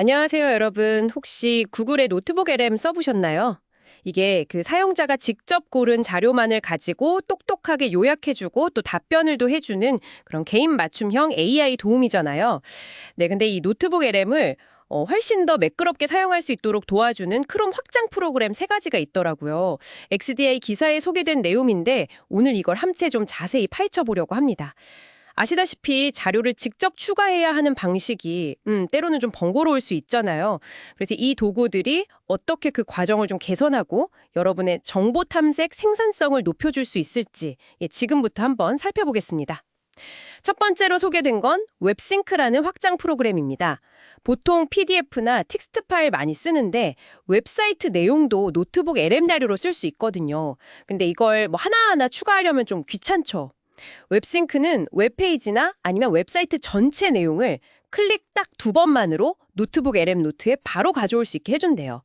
안녕하세요, 여러분. 혹시 구글의 노트북 LM 써보셨나요? 이게 그 사용자가 직접 고른 자료만을 가지고 똑똑하게 요약해주고 또 답변을 또 해주는 그런 개인 맞춤형 AI 도움이잖아요. 네, 근데 이 노트북 LM을 어, 훨씬 더 매끄럽게 사용할 수 있도록 도와주는 크롬 확장 프로그램 세 가지가 있더라고요. XDA 기사에 소개된 내용인데 오늘 이걸 함께 좀 자세히 파헤쳐 보려고 합니다. 아시다시피 자료를 직접 추가해야 하는 방식이 음, 때로는 좀 번거로울 수 있잖아요. 그래서 이 도구들이 어떻게 그 과정을 좀 개선하고 여러분의 정보 탐색 생산성을 높여줄 수 있을지 예, 지금부터 한번 살펴보겠습니다. 첫 번째로 소개된 건 웹싱크라는 확장 프로그램입니다. 보통 PDF나 텍스트 파일 많이 쓰는데 웹사이트 내용도 노트북 LM 자료로 쓸 수 있거든요. 근데 이걸 뭐 하나하나 추가하려면 좀 귀찮죠. 웹싱크는 웹페이지나 아니면 웹사이트 전체 내용을 클릭 딱 두 번만으로 노트북 LM 노트에 바로 가져올 수 있게 해준대요.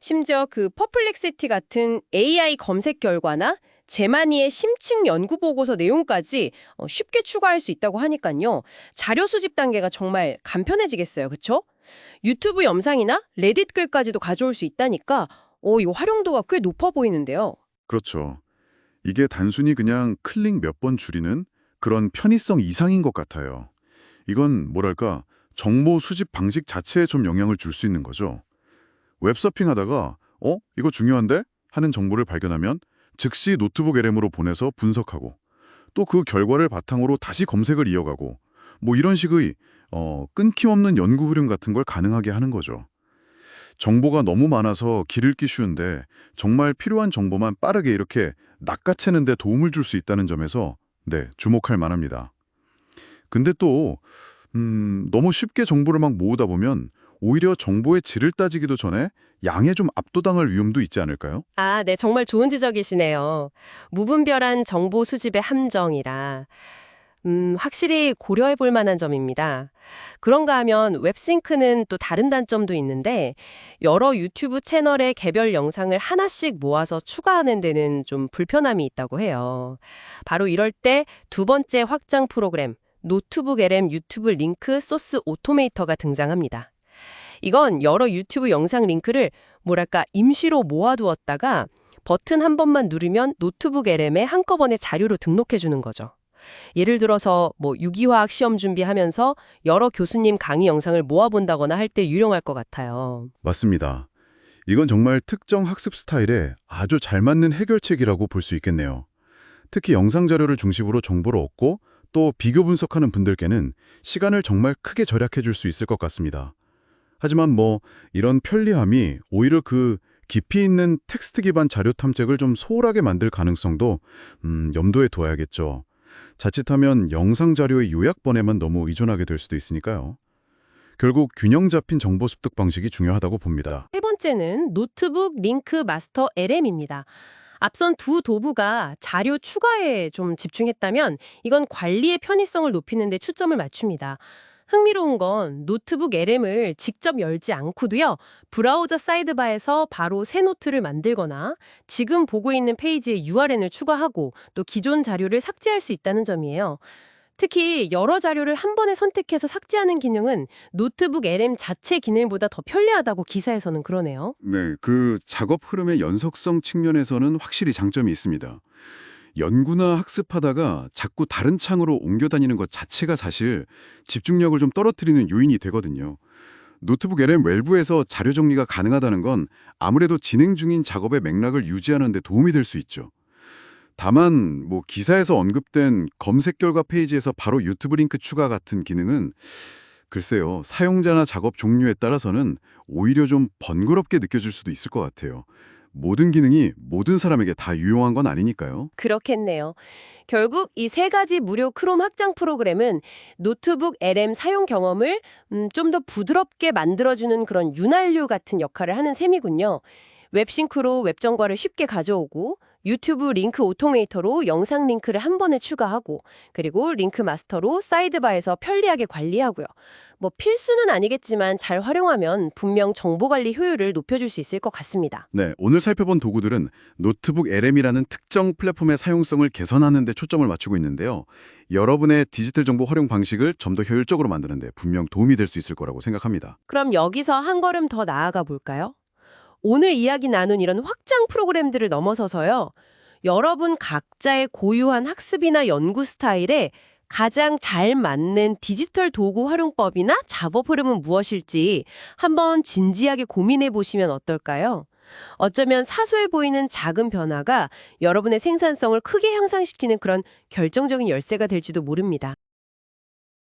심지어 그 퍼플렉시티 같은 AI 검색 결과나 제마니의 심층 연구 보고서 내용까지 어, 쉽게 추가할 수 있다고 하니까요. 자료 수집 단계가 정말 간편해지겠어요. 그쵸? 유튜브 영상이나 레딧 글까지도 가져올 수 있다니까 어, 이거 활용도가 꽤 높아 보이는데요. 그렇죠. 이게 단순히 그냥 클릭 몇 번 줄이는 그런 편의성 이상인 것 같아요. 이건 뭐랄까 정보 수집 방식 자체에 좀 영향을 줄 수 있는 거죠. 웹서핑하다가 어? 이거 중요한데? 하는 정보를 발견하면 즉시 노트북 LM으로 보내서 분석하고 또 그 결과를 바탕으로 다시 검색을 이어가고 뭐 이런 식의 어, 끊김없는 연구 흐름 같은 걸 가능하게 하는 거죠. 정보가 너무 많아서 길 잃기 쉬운데 정말 필요한 정보만 빠르게 이렇게 낚아채는 데 도움을 줄 수 있다는 점에서 네, 주목할 만합니다. 근데 또 음, 너무 쉽게 정보를 막 모으다 보면 오히려 정보의 질을 따지기도 전에 양에 좀 압도당할 위험도 있지 않을까요? 아, 네, 정말 좋은 지적이시네요. 무분별한 정보 수집의 함정이라. 음, 확실히 고려해 볼 만한 점입니다. 그런가 하면 웹싱크는 또 다른 단점도 있는데 여러 유튜브 채널의 개별 영상을 하나씩 모아서 추가하는 데는 좀 불편함이 있다고 해요. 바로 이럴 때 두 번째 확장 프로그램 노트북 LM 유튜브 링크 소스 오토메이터가 등장합니다. 이건 여러 유튜브 영상 링크를 뭐랄까 임시로 모아두었다가 버튼 한 번만 누르면 노트북 LM에 한꺼번에 자료로 등록해 주는 거죠. 예를 들어서 뭐 유기화학 시험 준비하면서 여러 교수님 강의 영상을 모아본다거나 할 때 유용할 것 같아요. 맞습니다. 이건 정말 특정 학습 스타일에 아주 잘 맞는 해결책이라고 볼 수 있겠네요. 특히 영상 자료를 중심으로 정보를 얻고 또 비교 분석하는 분들께는 시간을 정말 크게 절약해 줄 수 있을 것 같습니다. 하지만 뭐 이런 편리함이 오히려 그 깊이 있는 텍스트 기반 자료 탐색을 좀 소홀하게 만들 가능성도 음, 염두에 둬야겠죠. 자칫하면 영상 자료의 요약본에만 너무 의존하게 될 수도 있으니까요. 결국 균형 잡힌 정보 습득 방식이 중요하다고 봅니다. 세 번째는 노트북 링크 마스터 LM입니다. 앞선 두 도구가 자료 추가에 좀 집중했다면 이건 관리의 편의성을 높이는 데 초점을 맞춥니다. 흥미로운 건 노트북 LM을 직접 열지 않고도요. 브라우저 사이드바에서 바로 새 노트를 만들거나 지금 보고 있는 페이지에 URL을 추가하고 또 기존 자료를 삭제할 수 있다는 점이에요. 특히 여러 자료를 한 번에 선택해서 삭제하는 기능은 노트북 LM 자체 기능보다 더 편리하다고 기사에서는 그러네요. 네, 그 작업 흐름의 연속성 측면에서는 확실히 장점이 있습니다. 연구나 학습하다가 자꾸 다른 창으로 옮겨 다니는 것 자체가 사실 집중력을 좀 떨어뜨리는 요인이 되거든요. 노트북 LM 외부에서 자료 정리가 가능하다는 건 아무래도 진행 중인 작업의 맥락을 유지하는 데 도움이 될 수 있죠. 다만 뭐 기사에서 언급된 검색 결과 페이지에서 바로 유튜브 링크 추가 같은 기능은 글쎄요. 사용자나 작업 종류에 따라서는 오히려 좀 번거롭게 느껴질 수도 있을 것 같아요. 모든 기능이 모든 사람에게 다 유용한 건 아니니까요. 그렇겠네요. 결국 이 세 가지 무료 크롬 확장 프로그램은 노트북 LM 사용 경험을 음, 좀 더 부드럽게 만들어주는 그런 윤활유 같은 역할을 하는 셈이군요. 웹싱크로 웹 정과를 쉽게 가져오고 유튜브 링크 오토메이터로 영상 링크를 한 번에 추가하고 그리고 링크 마스터로 사이드바에서 편리하게 관리하고요. 뭐 필수는 아니겠지만 잘 활용하면 분명 정보 관리 효율을 높여줄 수 있을 것 같습니다. 네, 오늘 살펴본 도구들은 노트북 LM이라는 특정 플랫폼의 사용성을 개선하는 데 초점을 맞추고 있는데요. 여러분의 디지털 정보 활용 방식을 좀 더 효율적으로 만드는 데 분명 도움이 될 수 있을 거라고 생각합니다. 그럼 여기서 한 걸음 더 나아가 볼까요? 오늘 이야기 나눈 이런 확장 프로그램들을 넘어서서요. 여러분 각자의 고유한 학습이나 연구 스타일에 가장 잘 맞는 디지털 도구 활용법이나 작업 흐름은 무엇일지 한번 진지하게 고민해 보시면 어떨까요? 어쩌면 사소해 보이는 작은 변화가 여러분의 생산성을 크게 향상시키는 그런 결정적인 열쇠가 될지도 모릅니다.